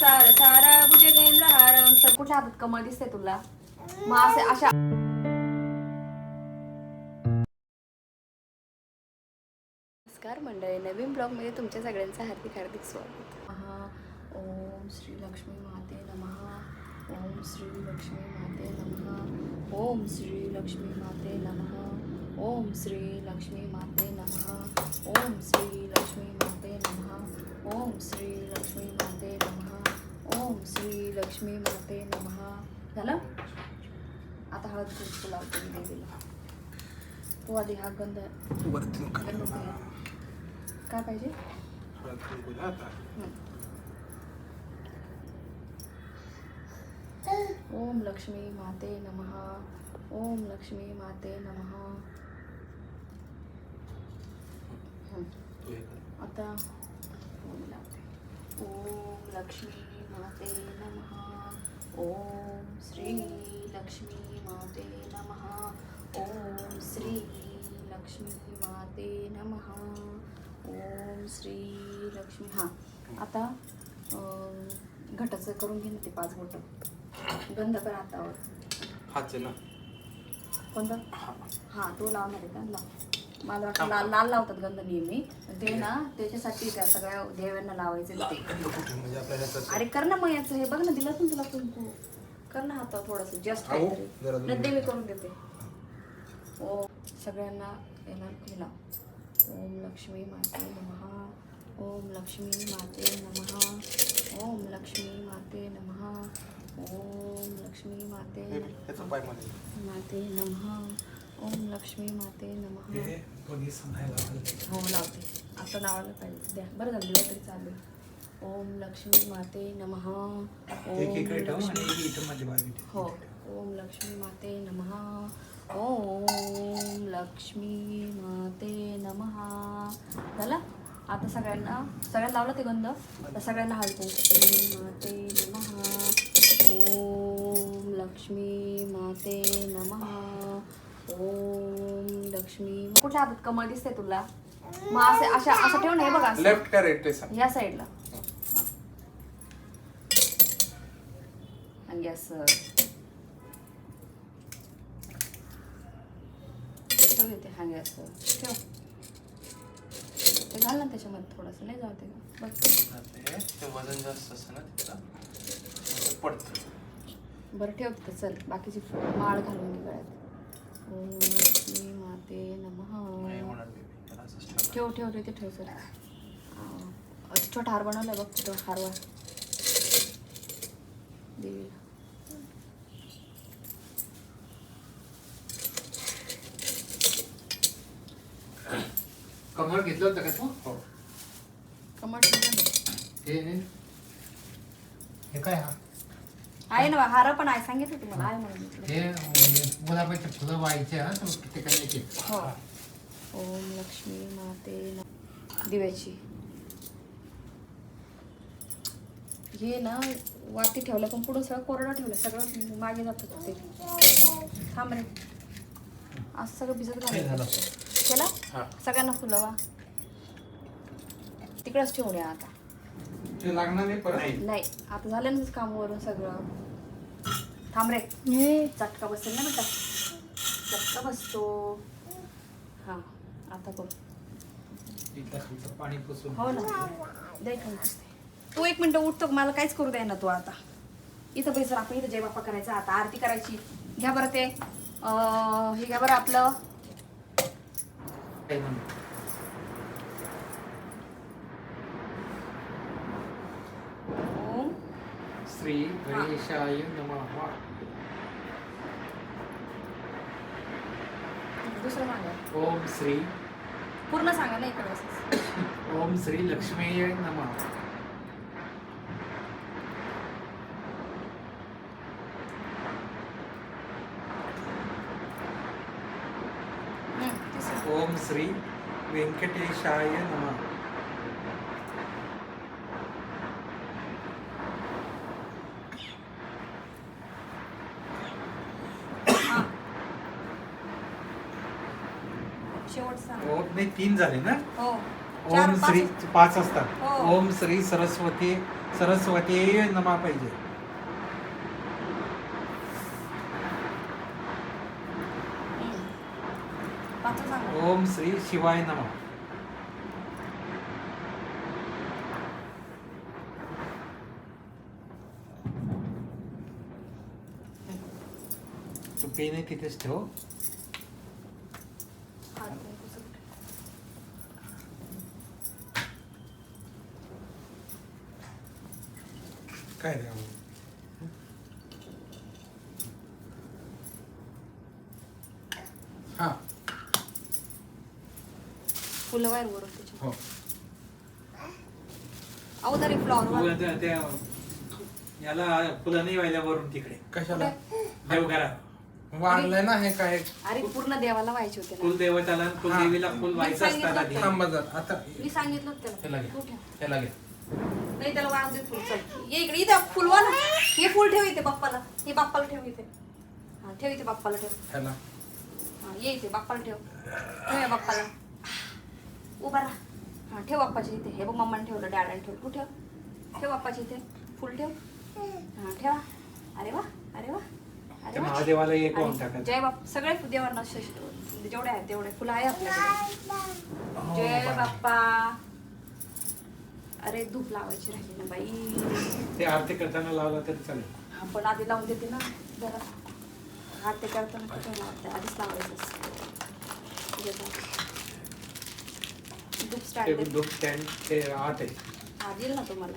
संसार सारा भुजगेंद्र हारम सब कुठल्या हातात कमळ दिसते तुला? मग असे अशा नमस्कार मंडळी नवीन ब्लॉगमध्ये तुमच्या सगळ्यांचं हार्दिक हार्दिक स्वागत. महा ओम श्री लक्ष्मी माते नमः. ओम श्री लक्ष्मी माते नमः. ओम श्री लक्ष्मी माते नमः. ओम श्री लक्ष्मी माते नमः. ओम श्री लक्ष्मी माते नमः. झालं? आता हळद कुंकू लावते मी देवीला. तू आधी हा गंध. काय पाहिजे. ओम लक्ष्मी माते नमः. ओम लक्ष्मी माते नमः. हं. तू हे कर. आता ओम लावते. ओम लक्ष्मी. माते नमः। ओम श्री लक्ष्मी माते नमः। ओम श्री लक्ष्मी माते नमः। ओम श्री लक्ष्मी। हां आता घटाचं करून घे ना ते पाच बोटं. गंध कर हातावर हाच ना. कोणतं? हा. हां तो लावणार आहे का? लाव. मला वाटतं लाल लाल लावतात गंध नेहमी. ते ना त्याच्यासाठी त्या सगळ्या देवांना लावायचे ते. म्हणजे आपल्या ह्याच्यात अरे कर ना मग याचं. हे बघ ना दिलं पण तुला कुंकू कर ना हातावर थोडस जस्ट काहीतरी. जरा दूर मी. करून देते. ओ सगळ्यांना येणार हे लाव. ओम लक्ष्मी माते नमः. ओम लक्ष्मी माते नमः. ओम लक्ष्मी माते नमः. ओम लक्ष्मी माते हे ह्याचं पायमध्ये. माते नमः. ओम लक्ष्मी माते नमः. हे लावते. आता लावायला पाहिजे. द्या. बरं झालं दिवा तरी चालू आहे. ओम लक्ष्मी माते नमः. ओम लक्ष्मी. हो ओम लक्ष्मी माते नमः. ओम लक्ष्मी माते नमः. झालं? आता सगळ्यांना सगळ्यांना लावलं ते गंध? आता सगळ्यांना लक्ष्मी माते नमः. ओम लक्ष्मी माते नमः. ओम लक्ष्मी. कुठल्या हातात कमळ दिसते तुला? मग असे अशा असं ठेव ना हे बघा असं. लेफ्ट का राईट ते सांग. ह्या साईडला आणि असं ठेव इथे. हांगे असं ठेव. ते घाल ना त्याच्यामध्ये थोडंसं. नाही जाऊ ते बघ. ते ते वजन जास्त असतं ना त्याला ते पडतं. बरं ठेव तिथं. चल. बाकीची माळ घालून घे गळ्यात ओम लक्ष्मी माते नमः. ठेव. ठेव ठेव ठेव ते ठेव सर अं, छोटा हार बनवलाय बघ तो हारवा देवीला. कमळ घेतलं होतं का तू? हो. कमळ. हे. हे काय हा? आहे ना हार पण आहे सांगितलं तुम्हाला आहे म्हणून. हे गुलाबाचे फुलं व्हायचे हा हो. ओम लक्ष्मी माते दिव्याची. हे ना वाती ठेवलं पण पुढं सगळं कोरडं ठेवलं सगळं मागे जातं ते. थांब रे. असं सगळं भिजत हे घालायचं झालं. केला? हा. सगळ्यांना फुलवा तिकडंच ठेवून या आता. ते लागणार नाही परत. नाही. नाही आता झालं ना कामावरून सगळं. थांब रे. चटका बसेल ना बेटा. चटका बसतो. हा आता करू इथलं खालचं पाणी पुसून. हो ना. दे. तू एक मिनिट उठतो? मला काहीच करू दे ना तू आता. इथं बैसर आपण इथं जय बाप्पा करायचा. आता आरती करायची. घ्या बरं ते. अं, हे घ्या बरं आपलं काही नाही. ओम श्री गणेशाय नमः दुसरं सांगा ओम श्री पूर्ण सांगा ना इकडे असंच. ओम श्री लक्ष्मीय नमः हं, तिसरं. ओम श्री व्यंकटेशाय नमः हा. शेवट सांगा ओम नाही तीन झाले ना हो ओम. श्री पाच असतात हो. ओम श्री सरस्वती सरस्वती नमा पाहिजे हम्म. पाच सांगा ओम श्री शिवाय नमा तू पेन आहे तिथेच ठेव हात नाही पुसत. काय रे हा. फुलं त्याची हो. अहो तरी फ्लॉवर फुलं त्या- त्या- याला फुलं नाही व्हायला वरून तिकडे. कशाला? वाढलंय ना हे काय? अरे पूर्ण देवाला व्हायचे होते ना. कुलदेवताला आणि कुलदेवीला फुल व्हायचं असतात आधी. थांबा जर. आता मी सांगितलं होतं त्याला. त्याला घे. तू ठेव. त्याला घ्या नाही त्याला वाढ दे फुल. चल. ये इकडे इथं फुलवा ना हे फुल ठेव इथे बाप्पाला. हे बाप्पाला ठेव इथे. हा ठेव इथे बाप्पाला ठेव. ह्याला. हा ये इथे बाप्पाला ठेव. ठेव बाप्पाला. उभा राहा. हा ठेव बाप्पाच्या इथे. हे बघ मम्माने ठेवलं डॅडाने ठेवलं. तू ठेव ठेव बाप्पाच्या इथे. फुल ठेव. हा ठेवा. अरे वा अरे वा अरे महादेवाला एक आणि टाकायचं. जय बाप सगळे देवांना जेवढे आहेत तेवढे. फुलं आहे आपल्याकडे. जय बाप्पा. अरे धूप लावायची राहिली ना बाई. ते आरती करताना लावला तरी चालेल. हा पण आधी लावून देते ना. जरा. हात ते करताना कुठं लावते आधीच लावायचं. धूप ते स्टँड आत आहे ना तुम्हाला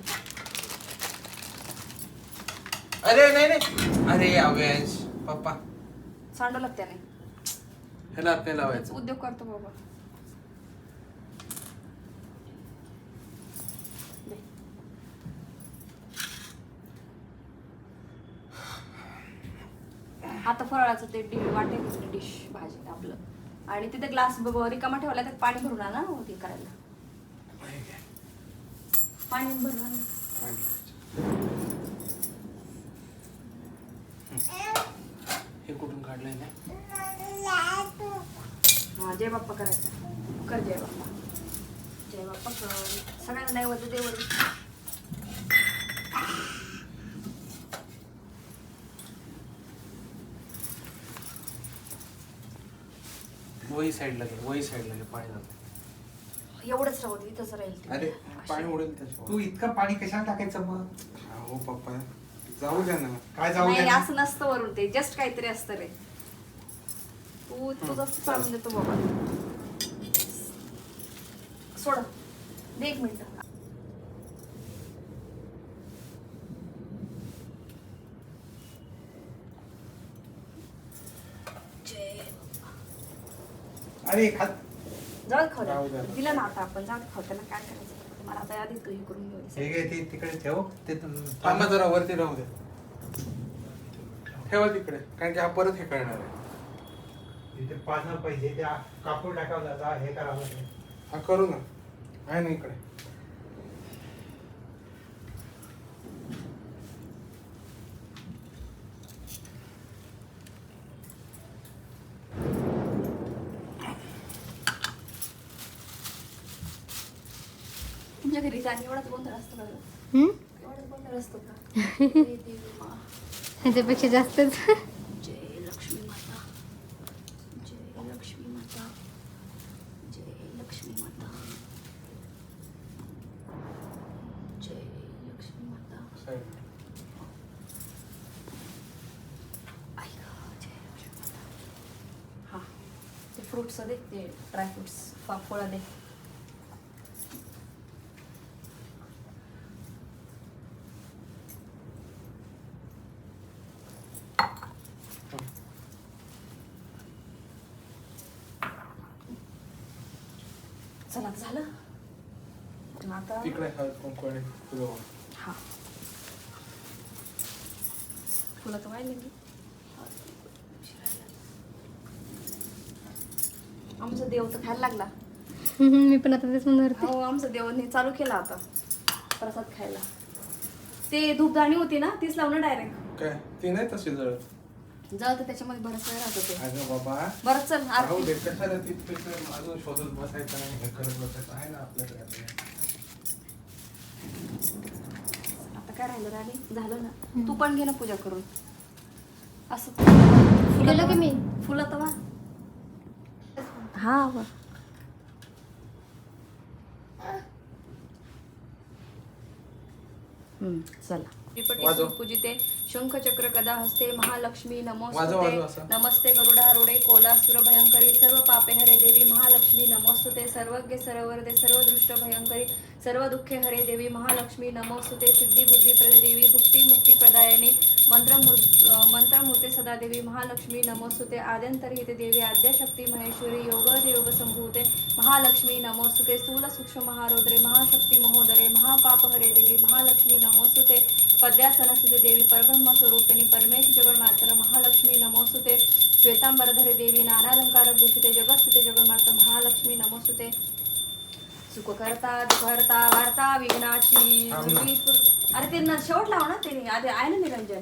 अरे नाही नाही. अरे अवेश पप्पा. सांडवलं त्याने ह्याला हात नाही लावायचं. उद्योग करतो बाबा. आता फराळाचं ते डि वाटेल डिश भाजी आपलं. आणि तिथे ग्लास रिकामा ठेवला त्यात पाणी भरून आणा ना ते करायला. पाणी भरून. हे कुठून काढलंय ना हा जय बाप्पा करायचं. कर जय बाप्पा. जय बाप्पा कर. सगळ्यांना नैवेद्य देवर वही साईडला घे वही साईडला घे पाणी जातं एवढंच राहू दे इथंच राहील ते. अरे पाणी उडेल त्याच्यावर तू इतकं पाणी कशाला टाकायचं मग? हो पप्पा जाऊ द्या ना. काय जाऊ नाही दे असं नसतं वरून ते जस्ट काहीतरी असतं रे. तू तुझं चालून देतो बाबा. सोड. दे एक मिनिट जय अरे खात जाऊ खाऊ जाऊ द्या. द्या. दिलं ना आता आपण. जाऊ दे खाऊ. त्याला काय करायचं? मला आता आधी तू हे करून घेऊ. हे घे ते तिकडे ठेव. ते थांबा जरा वरती राहू दे. ठेवा तिकडे. कारण की हा परत हे करणार आहे. तिथे पानं पाहिजे त्या कापूर टाकावं लागतं. हे करावं लागेल हा करू ना. आहे ना इकडे तुमच्या घरी जाणे एवढाच गोंधळ असतो का गं? एवढाच गोंधळ असतो का हे देवी मा. ह्याच्यापेक्षा जास्तच जय लक्ष्मी माता जय लक्ष्मी माता जय लक्ष्मी माता जय लक्ष्मी माता साईड आई गं, जय लक्ष्मी माता हा ते फ्रुट्स दे ते ड्रायफ्रुट्स फळं दे. चला झालं? आता हा. हा. फुलं तर व्हायला लागली आमचा देव तर खायला लागला. मी पण आता तेच म्हणणार हो आमचा देवाने चालू केला आता. प्रसाद खायला. ते धूपदाणी होती ना तीच लावणं डायरेक्ट काय? ती नाही तशी जळत. जाऊ तर त्याच्यामध्ये बरंच वेळ राहतो ते. अगं बाबा बरं चल राहू आरती दे कशाला तिथपेक्षा अजून शोधत बसायचं नाही हे करत बसायचं? आहे ना आपल्याकडे आता. आता काय राहिलं राणी? झालं ना? तू पण घे ना पूजा करून. असं केलं की मी. फुलं तवा. हा व. हम्म, चला. वाजव. पूजिते शंख चक्र गदा हस्ते महालक्ष्मी नमोस्तुते वाजव असं. नमस्ते गरुडारूढे कोलासुर भयंकरी सर्व पापे हरे देवी महालक्ष्मी नमोस्तुते सर्वज्ञ सर्ववरदे सर्व दृष्ट भयंकरी सर्व दुःखे हरे देवी महालक्ष्मी नमोस्तुते सिद्धी बुद्धी प्रदे देवी भुक्ती मुक्ती प्रदायनी मंत्र मंत्रमूर्ते सदा देवी महालक्ष्मी नमोस्तुते आद्यंतरहिते देवी आद्यशक्ती महेश्वरी योगज योग संभूते महालक्ष्मी नमोस्तुते स्थूल सूक्ष्म महारोद्रे महाशक्ती महोदरे महापाप हरे देवी महालक्ष्मी नमोस्तुते पद्यासनस्थिते देवी परब्रह्म स्वरूपिणी परमेश जगन्मातर महालक्ष्मी नमोस्तुते श्वेतांबरधरे देवी नानालंकार भूषिते जगस्थिते जगन्मात महालक्ष्मी नमोस्तुते सुखकर्ता दुःखहर्ता वार्ता. दुर्वी- अरे ते न शेवट लाव ना ते आधी आहे ना निरंजन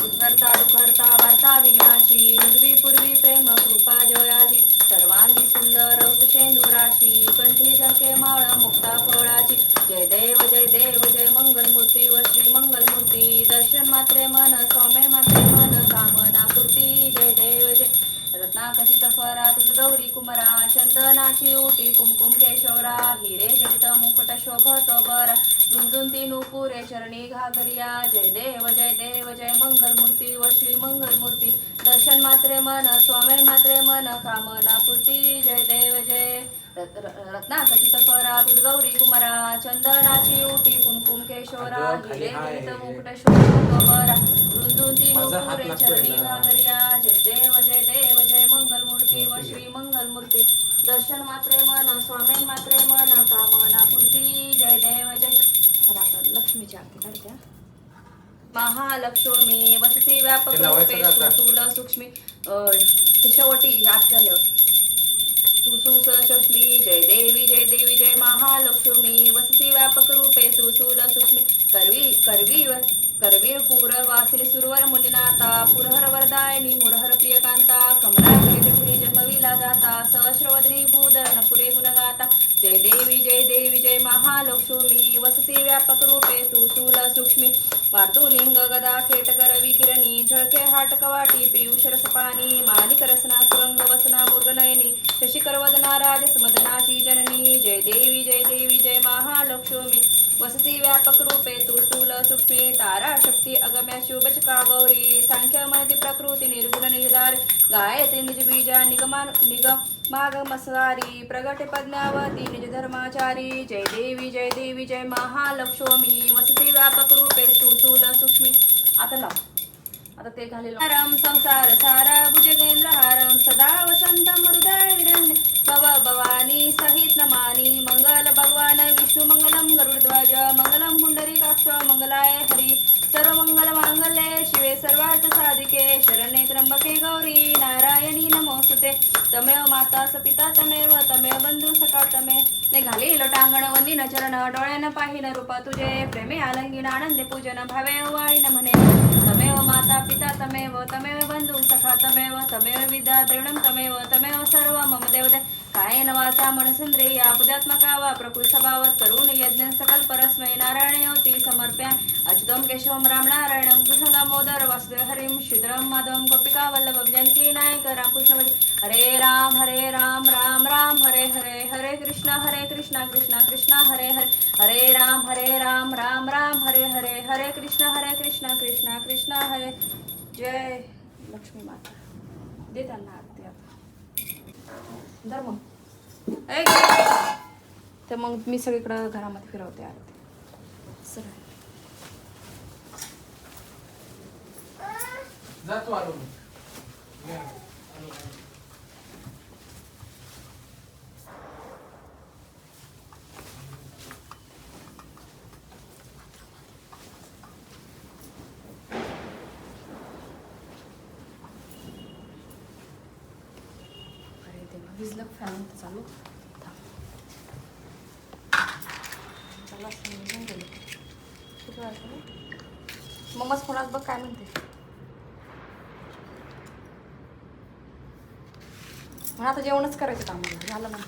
सुखकर्ता दुःखहर्ता वार्ता विघ्नाची निर्वी पूर्वी प्रेम कृपा जयाची सर्वांगी सुंदर कुशेंदुराशी कंठी झळके माळ मुक्ता फळाची. जय देव जय देव जय मंगलमूर्ती व श्री मंगलमूर्ती. दर्शन मात्रे मन सौम्य मात्रे मन कामना पूर्ती. जय देव जय रत्नाकशित फरा तुझ गौरी कुमरा चंदनाची उटी कुमकुम केशवरा हिरे जडित मुकुट शोभत बरा झुंझुंती नुपुरे चरणी घागरिया जय देव जय देव जय मंगलमूर्ती व श्री मंगलमूर्ती दर्शन मात्रे मन स्वामी मात्रे मन कामना पूर्ती जय देव जय रत- र- रत्नाकशित फरा तुझ गौरी कुमरा चंदनाची उटी कुमकुम केशवरा हिरे. जडित मुकुट शोभत बरा झुंझुंती नुपुरे चरणी. घागरिया जय देव जय देव श्री मंगलमूर्ती दर्शन मात्रे मन स्वामी मात्रे मन कामना पूर्ती जय देव जय लक्ष्मीची आरती काढते हा. महालक्ष्मी वसती व्यापक ते लावायचं रूपे का आता? सुतुल सूक्ष्मी ती शेवटी आत झालं सुसूस सूक्ष्मी जय देवी जय देवी जय महालक्ष्मी वसती व्यापक रूपे सुसूल सूक्ष्मी करवी करवी करवीर पूर वासिनी सुरवर मुनिनाथा पुरहर वरदायनी मुरहर प्रियकांता कमला जठरी जन्मविला जाता सहस्रवदनी भूधर पुरे गुणगाता जय देवी जय देवी जय महालक्ष्मी वससी व्यापक रूपे तू सुसूल सूक्ष्मी. वार्तुलिंग गदा खेटकर विकिरणी झळके हाटक वाटी पियुष रसपानी मालिक रसना सुरंग वसना मुर्गनयनी शशिकर वदना राजस मदनाची जननी. जय देवी जय देवी जय महालक्ष्मी. वसती व्यापक रूपे तू स्थूल सूक्ष्मी तारा शक्ती अगम्य शुभचका गौरी सांख्यमती प्रकृती निर्गुण निर्धार गायत्री निज बीजा निगमा निगमागमसारी प्रगट पद्मावती निज धर्माचारी जय देवी जय देवी जय महालक्ष्मी वसती व्यापक रूपे तू स्थूल सूक्ष्मी. आता लाव. आता ते घालेल. हारम संसार सारा भुजगेंद्र हारम सदा वसंत मृदय विरण्य भव भवानी सहित नमा भगवान विष्णू मंगलम गरुडध्वज मंगलम पुंडरीकाक्ष मंगलाय हरी। सर्व मंगल मांगल्ये शिवे सर्वार्थ साधिके। शरणे त्र्यंबके गौरी नारायणी नमोस्तुते। तमेव माता स पिता तमेव तमेव बंधू सखा तमे। ने घाली लोटांगण वंदिन चरण डोळ्यानं पाहिन रूपा तुझे। प्रेमे आलंगीन आनंदे पूजन भावे वाळीन म्हणे। तमेव माता पिता तमेव तमेव बंधू सखा तमेव। तमेव विद्या द्रविणं तमेव तमेव सर्व मम देवते। कायेन वाचा मनसेंद्रिया पुद्यात्मका वा प्रकृती स्वभावत करून यज्ञ सकल परस्मै नारायण योती समर्प्या अच्युतं केशवं राम नारायणं कृष्ण दामोदर वासुदेव हरिं श्रीधरं माधवं गोपिका वल्लभ जानकी नायक रामकृष्ण हरे. हरे राम हरे राम राम राम हरे हरे हरे कृष्ण हरे कृष्ण कृष्ण कृष्ण हरे हरे। हरे राम हरे राम राम राम हरे हरे हरे कृष्ण हरे कृष्ण कृष्ण कृष्ण हरे। जय लक्ष्मी माता। देताना धर मग ऐक. तर मग मी सगळीकडं घरामध्ये फिरवते आरती सरळ जातो आलो. भिजलं फॅन चालू चला समजून कोणाच बघ काय म्हणते मग आता जेवणच करायचं कामाला झालं ना